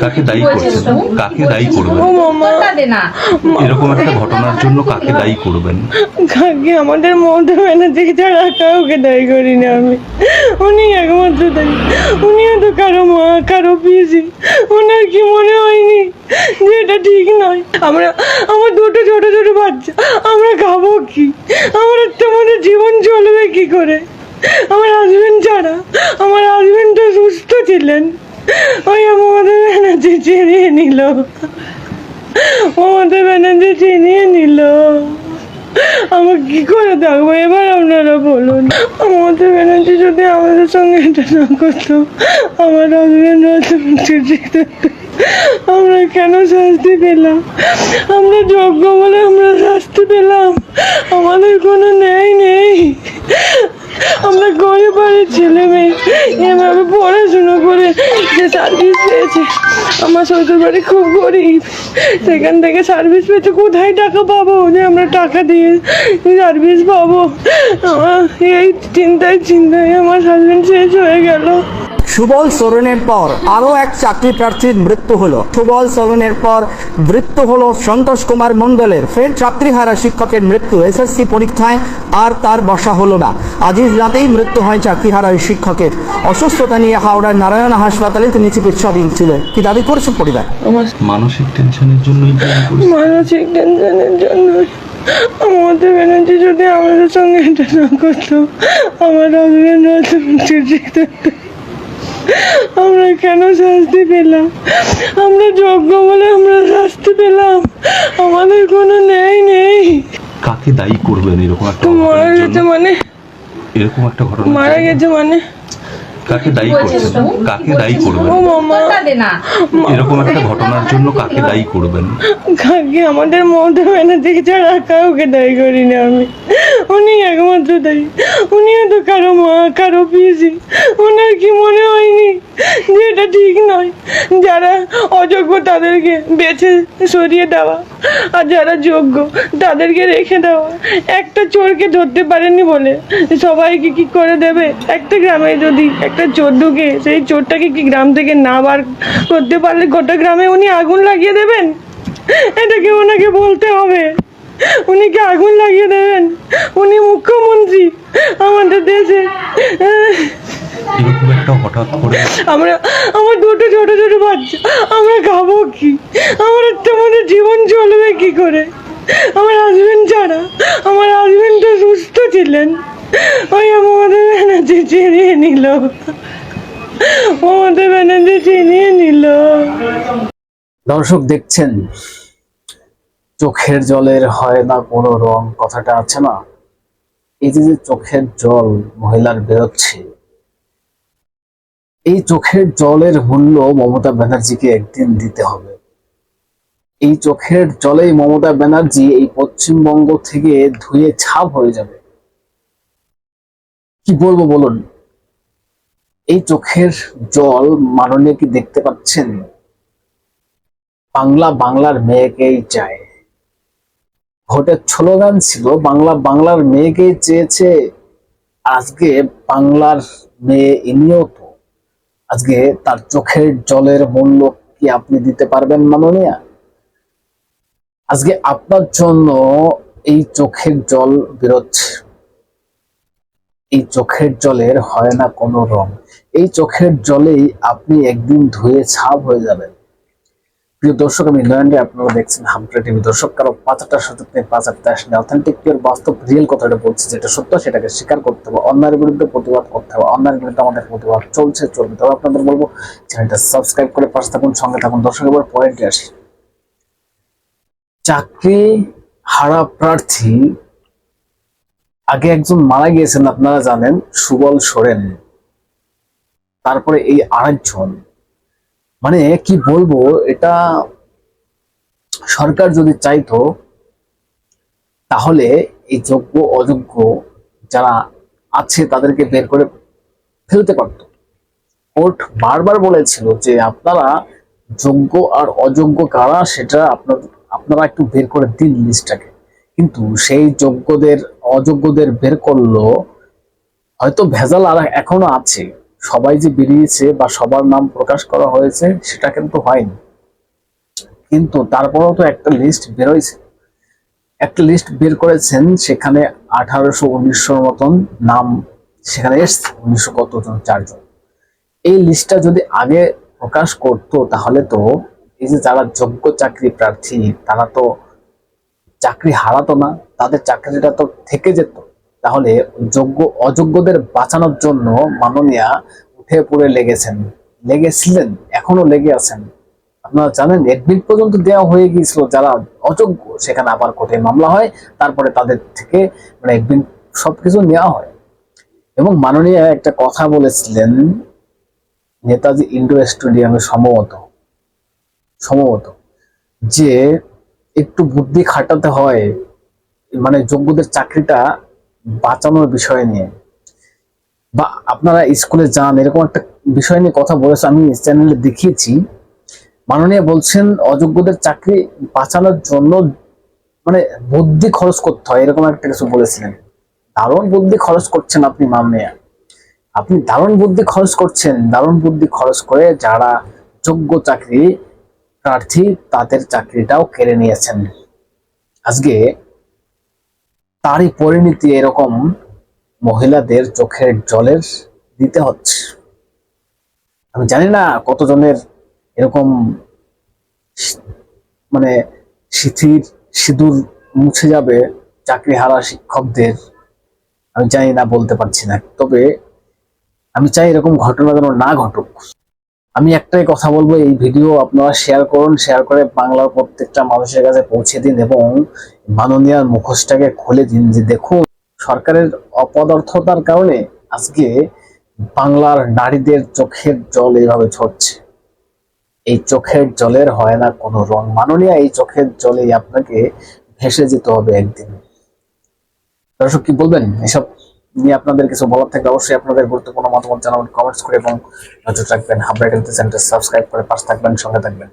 কাকে দায়ী করছেন? কাকে দায়ী করবেন? এরকম একটা ঘটনার জন্য কাকে দায়ী করবেন? কাকে? আমাদের মমতা ব্যানার্জি ছাড়া কাউকে দায়ী করি না আমি। উনি একমাত্র দায়ী। উনিও তো কারও মা কারও পিসি। ওনার কি মনে হয়নি যে এটা ঠিক নয়? আমরা আমার দুটো ছোট ছোট বাচ্চা। আমরা খাব কি? আমরা তোমাদের জীবন চলবে কি করে? আমার হাজবেন্ড ছাড়া। আমার হাজবেন্ড তো সুস্থ ছিলেন। ওই আমাদের ব্যানার্জি চিনিয়ে নিল। মমতা ব্যানার্জি চিনিয়ে নিল। আমার কি করে থাকব এবার আপনারা বলুন। মমতা ব্যানার্জি যদি আমাদের সঙ্গে এটা না করতো, আমার মুক্তি আমরা কেন শাস্তি পেলাম? আমরা যোগ্য বলে আমরা শাস্তি পেলাম। আমাদের কোনো ন্যায় নেই। আমরা গরিব বাড়ির ছেলে মেয়ে, এভাবে পড়াশুনো করে যে সার্ভিস পেয়েছে। আমার শ্বশুর বাড়ি খুব গরিব। সেখান থেকে সার্ভিস পেয়েছে, কোথায় টাকা পাবো? যে আমরা টাকা দিয়ে সার্ভিস পাবো। আমার এই চিন্তায় চিন্তায় আমার হাজবেন্ড শেষ হয়ে গেল। সুবল সোরেনের পর আরও এক চাকরি প্রার্থীর মৃত্যু হলো। সুবল সোরেনের পর মৃত্যু হলো সন্তোষ কুমার মণ্ডলের। ফের চাকরিহারা শিক্ষকের মৃত্যু। এসএসসি পরীক্ষায় আর তার বসা হলো না। আজই রাতেই মৃত্যু হয় চাকরিহারা ওই শিক্ষকের। অসুস্থতা নিয়ে হাওড়ার নারায়ণ হাসপাতালে তিনি চিকিৎসাধীন ছিলেন। কি দাবি করেছে পরিবার? আমার মানসিক টেনশনের জন্যই মানসিক টেনশনের জন্য আমাদের ব্যানার্জি যদি আমাদের সঙ্গে এটা না করতো আমার হাজবেন্ড হয়তো আমরা কেন শাস্তি পেলাম? আমরা যোগ্য বলে আমরা শাস্তি পেলাম। আমাদের কোনো ন্যায় নেই। কাকে দায়ী করবেন এরকম একটা তো মারা ঘটনার গেছে জন্য? মানে? এরকম একটা ঘটনা মারা গেছে মানে? কাকে দায়ী করছেন কাকে দায়ী করবেন? ও মামা এরকম একটা ঘটনার জন্য কাকে দায়ী করবেন? কাকে? আমাদের মমতা ব্যানার্জি ছাড়া কাউকে দায়ী করি না আমি। উনি একমাত্র দায়ী। উনিও তো কারও মা, কারও পিসি। ওনার কি মনে হয়নি যে এটা ঠিক নয়? যারা অযোগ্য তাদেরকে বেছে সরিয়ে দেওয়া আর যারা যোগ্য তাদেরকে রেখে দেওয়া। একটা চোরকে ধরতে পারেনি বলে সবাইকে কি করে দেবে? একটা গ্রামে যদি একটা চোর ঢুকে, সেই চোরটাকে কি গ্রাম থেকে না বার করতে পারলে গোটা গ্রামে উনি আগুন লাগিয়ে দেবেন? এটাকে ওনাকে বলতে হবে। উনি কি আগুন লাগিয়ে দেবেন। উনি মুখ্যমন্ত্রী আমাদের দেশে। এরকম একটা হঠাৎ করে আমরা আমার দুটো ছোট ছোট বাচ্চা আমরা খাব কি? আমরা তোমাদের জীবন চলবে কি করে? আমার হাজবেন্ড ছাড়া আমার হাজবেন্ড তো সুস্থ ছিলেন। ওই আমাদের ব্যানার্জি চিনিয়ে নিল। মমতা ব্যানার্জি চিনিয়ে নিল। দর্শক দেখছেন চোখের জলের হয় না কোনো রং, কথাটা আছে না? এই যে চোখের জল মহিলার বেরোচ্ছে, এই চোখের জলের মূল্য মমতা ব্যানার্জিকে একদিন দিতে হবে। এই চোখের জলেই মমতা ব্যানার্জি এই পশ্চিমবঙ্গ থেকে ধুয়ে ছাপ হয়ে যাবে। কি বলব বলুন? এই চোখের জল মাননীয় কি দেখতে পাচ্ছেন? বাংলা বাংলার মেয়েকেই চায়। ভোটের স্লোগান ছিল, বাংলা, বাংলার মেয়েকেই চেয়েছে আজকে বাংলার মেয়ে ইনিও তো। আজকে তার চোখের জলের মূল্য কি আপনি দিতে পারবেন মাননীয়া? আজকে আপনার জন্য এই চোখের জল বেরোচ্ছে এই চোখের জলের হয় না কোনো রং। এই চোখের জলেই আপনি একদিন ধুয়ে ছাপ হয়ে যাবেন। প্রিয় দর্শক, আমি নয়নরে আপনারা দেখছেন হামপ্রে টিভি। দর্শক, কারও পাঁচটা সুযোগ নেই পাঁচ একটা আসেনি অথেন্টিক পিওর বাস্তব রিয়েল কথাটা বলছি যেটা সত্য, সেটাকে স্বীকার করতে হবে। অন্যায়ের বিরুদ্ধে প্রতিবাদ করতে হবে। অন্যায়ের বিরুদ্ধে আমাদের প্রতিবাদ চলছে, চলবে। তবে আপনাদের বলব, চ্যানেলটা সাবস্ক্রাইব করে পাশে থাকুন, সঙ্গে থাকুন। দর্শক, এবার পয়েন্টে আসি। চাকরি হারা প্রার্থী আগে একজন মারা গিয়েছেন, আপনারা জানেন, সুবল সোরেন। তারপরে এই আরেকজন। মানে কি বলব, এটা সরকার যদি চাইতো, তাহলে এই যোগ্য, অযোগ্য যারা আছে তাদেরকে বের করে ফেলতে পারত। কোর্ট বারবার বলেছিল যে আপনারা যোগ্য আর অযোগ্য কারা সেটা আপনার, আপনারা একটু বের করে দিন লিস্টটাকে। কিন্তু সেই যোগ্যদের, অযোগ্যদের বের করল, হয়তো ভেজাল আর এখনও আছে। সবাই যে বেরিয়েছে বা সবার নাম প্রকাশ করা হয়েছে, সেটা কিন্তু হয়নি। কিন্তু তারপরেও তো একটা লিস্ট বেরোয়ছে। একটা লিস্ট বের করেছেন, সেখানে আঠারোশো উনিশশোর মতন নাম সেখানে এসছে, উনিশশো কতজন, চারজন। এই লিস্টটা যদি আগে প্রকাশ করতো, তাহলে তো এই যে যারা যোগ্য চাকরি প্রার্থী, তারা তো চাকরি হারাতো না, তাদের চাকরিটা তো থেকে যেত। তাহলে যোগ্য, অযোগ্যদের বাঁচানোর জন্য মাননীয়া উঠে পড়ে লেগেছেন। লেগেছিলেন এখনও লেগে আছেন। আপনারা জানেন, এডমিট পর্যন্ত দেওয়া হয়ে গিয়েছিল যারা অযোগ্য, সেখানে আবার কোর্টে মামলা হয়, তারপরে তাদের থেকে মানে এডমিট সবকিছু নেওয়া হয়। এবং মাননীয় একটা কথা বলেছিলেন, নেতাজি ইন্ডোর স্টেডিয়ামে সম্ভবত সম্ভবত, যে একটু বুদ্ধি খাটাতে হয় মানে যোগ্যদের চাকরিটা বাঁচানোর বিষয় নিয়ে। বা আপনারা স্কুলে যান, এরকম একটা বিষয় নিয়ে কথা বলেছে, আমি চ্যানেলে দেখিয়েছি। মাননীয় বলছেন, অযোগ্যদের চাকরি বাঁচানোর জন্য মানে বুদ্ধি খরচ করতে হয়, এরকম একটা কিছু বলেছিলেন। দারুণ বুদ্ধি খরচ করছেন আপনি, মাননীয়া। আপনি দারুণ বুদ্ধি খরচ করছেন, দারুণ বুদ্ধি খরচ করে যারা যোগ্য চাকরি প্রার্থী, তাদের চাকরিটাও কেড়ে নিয়েছেন। আজকে তারই পরিণতি এরকম মহিলাদের চোখের জলের দিতে হচ্ছে। আমি জানি না কতজনের এরকম মানে সিথির সিঁদুর মুছে যাবে চাকরি হারা শিক্ষকদের। আমি জানি না, বলতে পারছি না। তবে আমি চাই এরকম ঘটনা যেন না ঘটুক। আমি একটাই কথা বলব, এই ভিডিও আপনারা শেয়ার করুন শেয়ার করে বাংলার প্রত্যেকটা মানুষের কাছে পৌঁছে দিন এবং মাননীয়ার মুখোশটাকে খুলে দিন যে দেখুন, সরকারের অপদার্থতার কারণে আজকে বাংলার নারীদের চোখের জল এইভাবে ঝরছে। এই চোখের জলের হয় না কোনো রং। মাননীয়, এই চোখের জলেই আপনাকে ভেসে যেতে হবে একদিন। দর্শক কি বলবেন? এসব নিয়ে আপনাদের কিছু বলার থাকলে অবশ্যই আপনাদের গুরুত্বপূর্ণ মতামত জানাবেন কমেন্টস করে এবং নজর রাখবেন। হাবরাইট চ্যানেলটা সাবস্ক্রাইব করে পাশে থাকবেন, সঙ্গে থাকবেন।